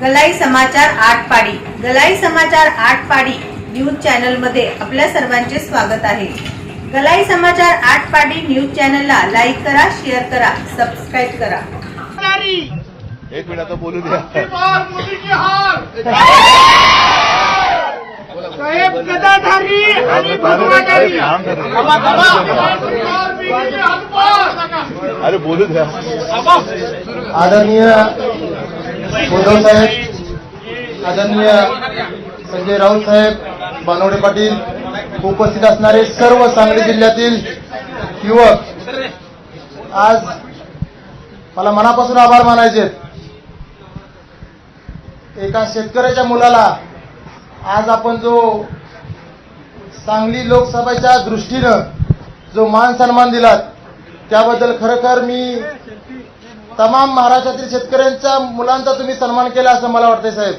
गलाई समाचार आठ पाडी गलाई समाचार आठ पाडी न्यूज चॅनलमध्ये आपल्या सर्वांचे स्वागत आहे. गलाई समाचार आठ पाडी न्यूज चॅनलला लाईक करा शेअर करा सबस्क्राईब करा. एक मिनिट आता बोलू द्या. अरे बोलू द्या. आदरणीय उद्धव साहेब आदरणीय संजय राऊत साहेब बानवडे पाटील उपस्थित असणारे सर्व सांगली जिल्ह्यातील युवक आज मला मनापासून आभार मानायचे. एका शेतकऱ्याच्या मुलाला आज आपण जो सांगली लोकसभेच्या दृष्टीनं जो मान सन्मान दिलात त्याबद्दल खरोखर मी तमाम महाराष्ट्रातील शेतकऱ्यांच्या मुलांचा तुम्ही सन्मान केला असं मला वाटतंय साहेब.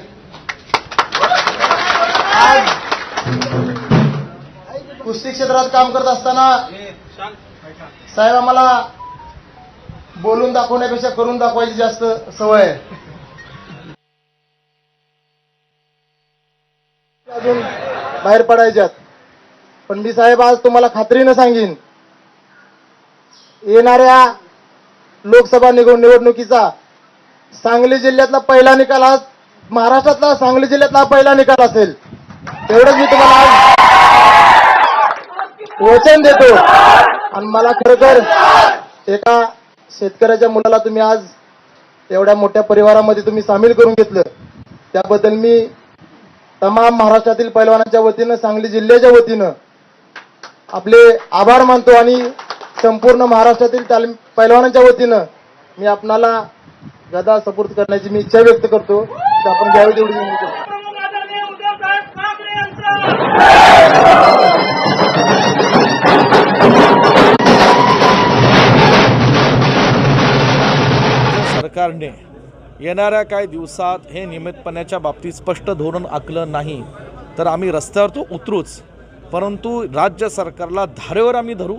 आज कुस्ती क्षेत्रात काम करत असताना साहेब आम्हाला बोलून दाखवण्यापेक्षा करून दाखवायची जास्त सवय आहे. अजून बाहेर पडायच्यात. पण मी साहेब आज तुम्हाला खात्रीनं सांगेन. येणाऱ्या लोकसभा निवड निवडणुकीचा. सांगली जिल्ह्यातला पहिला निकाल आज महाराष्ट्रातला सांगली जिल्ह्यातला पहिला निकाल असेल. तेवढंच मी तुम्हाला आज वचन देतो. आणि मला खरोखर एका शेतकऱ्याच्या मुलाला तुम्ही आज एवढ्या मोठ्या परिवारामध्ये तुम्ही सामील करून घेतलं. त्याबद्दल मी तमाम महाराष्ट्रातील पैलवानांच्या वतीनं सांगली जिल्ह्याच्या वतीनं आपले आभार मानतो आणि संपूर्ण महाराष्ट्रातील तालीम पैलवानांच्या वतीनं मी आपणाला गदा सपोर्ट करण्याची मी इच्छा व्यक्त करतो तर आपण घ्यावी तेवढी विनंती करतो. सरकारने येणाऱ्या काही दिवसात हे नियमितपणाच्या बाबतीत स्पष्ट धोरण आखलं नाही तर आम्ही रस्त्यावर तो उतरूच परंतु राज्य सरकारला धारेवर आम्ही धरू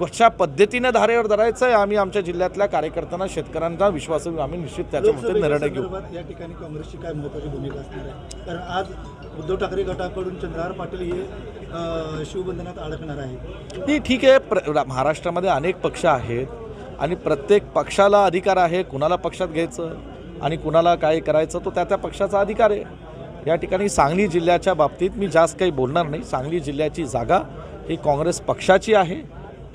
कशा पद्धतीने धारेवर धरायचं आहे आम्ही आमच्या जिल्ह्यातल्या कार्यकर्त्यांना शेतकऱ्यांचा विश्वास आम्ही निश्चित त्याच्यामध्ये निर्णय घेऊ. या ठिकाणी काँग्रेसची काय महत्वाची भूमिका असणार आहे? कारण आज उद्धव ठाकरे गटाकडून चंद्रहार पाटील हे शिवबंधनात अडकणार आहे नाही ठीक आहे. प्र महाराष्ट्रामध्ये अनेक पक्ष आहेत आणि प्रत्येक पक्षाला अधिकार आहे कुणाला पक्षात घ्यायचं आणि कुणाला काय करायचं तो त्या त्या पक्षाचा अधिकार आहे. या ठिकाणी सांगली जिल्ह्याच्या बाबतीत मी जास्त काही बोलणार नाही. सांगली जिल्ह्याची जागा ही काँग्रेस पक्षाची आहे.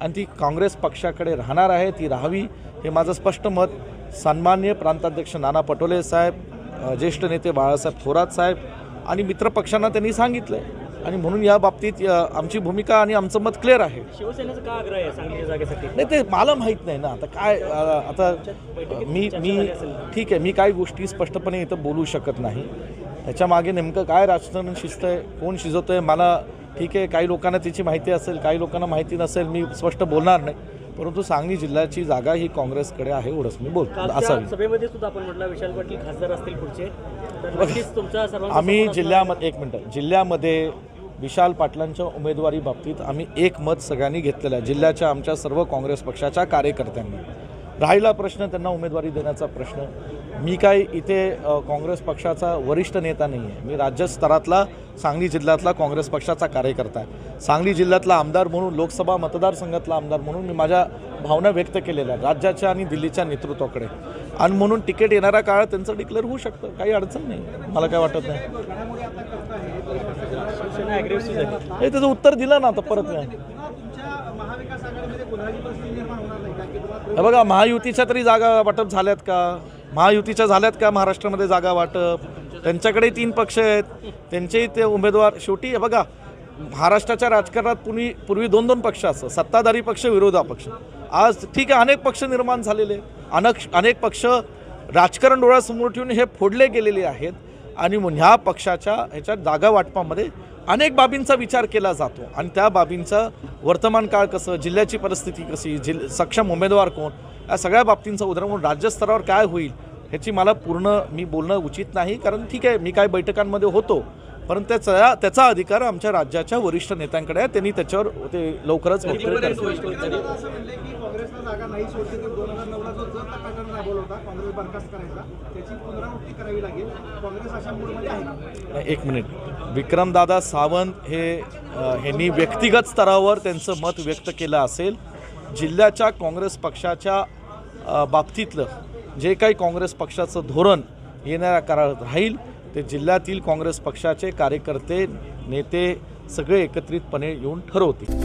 आणि ती काँग्रेस पक्षाकडे राहणार आहे ती राहावी हे माझं स्पष्ट मत. सन्मान्य प्रांताध्यक्ष नाना पटोले साहेब ज्येष्ठ नेते बाळासाहेब थोरात साहेब आणि मित्रपक्षांना त्यांनी सांगितलं आणि म्हणून या बाबतीत आमची भूमिका आणि आमचं मत क्लिअर आहे. शिवसेनेचा का आग्रह आहे सांगलीच्या जागेसाठी? नाही ते मला माहीत नाही ना. आता काय आता मी मी ठीक आहे मी काही गोष्टी स्पष्टपणे इथं बोलू शकत नाही. त्याच्यामागे नेमकं काय राजकारण शिजतंय कोण शिजवतंय मला ठीक आहे काही लोकांना त्याची माहिती असेल काही लोकांना माहिती नसेल मी स्पष्ट बोलणार नाही. परंतु सांगली जिल्ह्याची जागा ही काँग्रेसकडे आहे एवढंच मी बोलतो असावी सभेमध्ये सुद्धा आपण म्हटलं विशाल पाटील खासदार असतील पुढचे. आम्ही जिल्ह्यामध्ये एक मिनटं जिल्ह्यामध्ये विशाल पाटलांच्या उमेदवारी बाबतीत आम्ही एक मत सगळ्यांनी घेतलेलं आहे जिल्ह्याच्या आमच्या सर्व काँग्रेस पक्षाच्या कार्यकर्त्यांनी. राहिला प्रश्न त्यांना उमेदवारी देण्याचा प्रश्न. मी काय इथे काँग्रेस पक्षाचा वरिष्ठ नेता नाही आहे मी राज्य स्तरातला सांगली जिल्ह्यातला काँग्रेस पक्षाचा कार्यकर्ता आहे. सांगली जिल्ह्यातला आमदार म्हणून लोकसभा मतदारसंघातला आमदार म्हणून मी माझ्या भावना व्यक्त केलेल्या आहेत राज्याच्या आणि दिल्लीच्या नेतृत्वाकडे. आणि म्हणून तिकीट येणाऱ्या काळात त्यांचं डिक्लेअर होऊ शकतं काही अडचण नाही. मला काय वाटत नाही. हे त्याचं उत्तर दिलं ना आता परत नाही. हे बघा महायुतीच्या तरी जागा वाटप झाल्यात का? महायुतीच्या झाल्यात का महाराष्ट्रामध्ये जागा वाटप? त्यांच्याकडे तीन पक्ष आहेत. त्यांचेही ते उमेदवार शेवटी बघा महाराष्ट्राच्या राजकारणात पूर्वी पूर्वी दोन दोन पक्ष असं सत्ताधारी पक्ष विरोधा पक्ष. आज ठीक आहे अनेक पक्ष निर्माण झालेले आहेत. अनेक अनेक पक्ष राजकारण डोळ्यासमोर ठेवून हे फोडले गेलेले आहेत आणि मग ह्या पक्षाच्या ह्याच्या जागा वाटपामध्ये अनेक बाबींचा विचार केला जातो. आणि त्या बाबींचं वर्तमान काळ कसं जिल्ह्याची परिस्थिती कशी जिल सक्षम उमेदवार कोण? या सगळ्या बाबतींचा उदाहरण म्हणून राज्यस्तरावर काय होईल ह्याची मला पूर्ण मी बोलणं उचित नाही कारण ठीक आहे मी काय बैठकांमध्ये होतो. परंतु त्याचा त्याचा अधिकार आमच्या राज्याच्या वरिष्ठ नेत्यांकडे आहे. त्यांनी त्याच्यावर ते लवकरच वक्तव्य करतील. असं म्हणले की काँग्रेसला जागा नाही सोडते तर दोन हजार नऊला जो जर प्रकरण राबवला होता काँग्रेस बरखास्त करायचा त्याची पुनरावृत्ती करावी लागेल. काँग्रेस अशा मूडमध्ये आहे एक मिनिट. विक्रमदादा सावंत हे ह्यांनी व्यक्तिगत स्तरावर त्यांचं मत व्यक्त केलं असेल. जिल्ह्याच्या काँग्रेस पक्षाच्या बाबतीतलं जे काही काँग्रेस पक्षाचं धोरण येणाऱ्या काळात राहील ते जिल्ह्यातील काँग्रेस पक्षाचे कार्यकर्ते नेते सगळे एकत्रितपणे येऊन ठरवतील.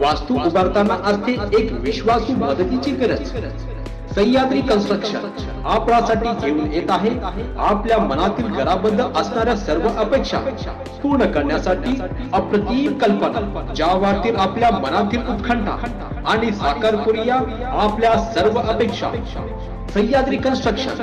वास्तू उभारताना असते एक विश्वासू मदतीची गरज. सह्याद्री कन्स्ट्रक्शन आपल्यासाठी घेऊन येत आहे. आपल्या मनातील घराबद्दल असणाऱ्या सर्व अपेक्षा पूर्ण करण्यासाठी अप्रतिम कल्पना ज्या वाटतील आपल्या मनातील उत्खंठा आणि साखरपुरिया आपल्या सर्व अपेक्षा. सह्याद्री कन्स्ट्रक्शन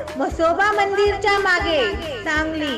म्हसोबा मंदिरच्या मागे सांगली.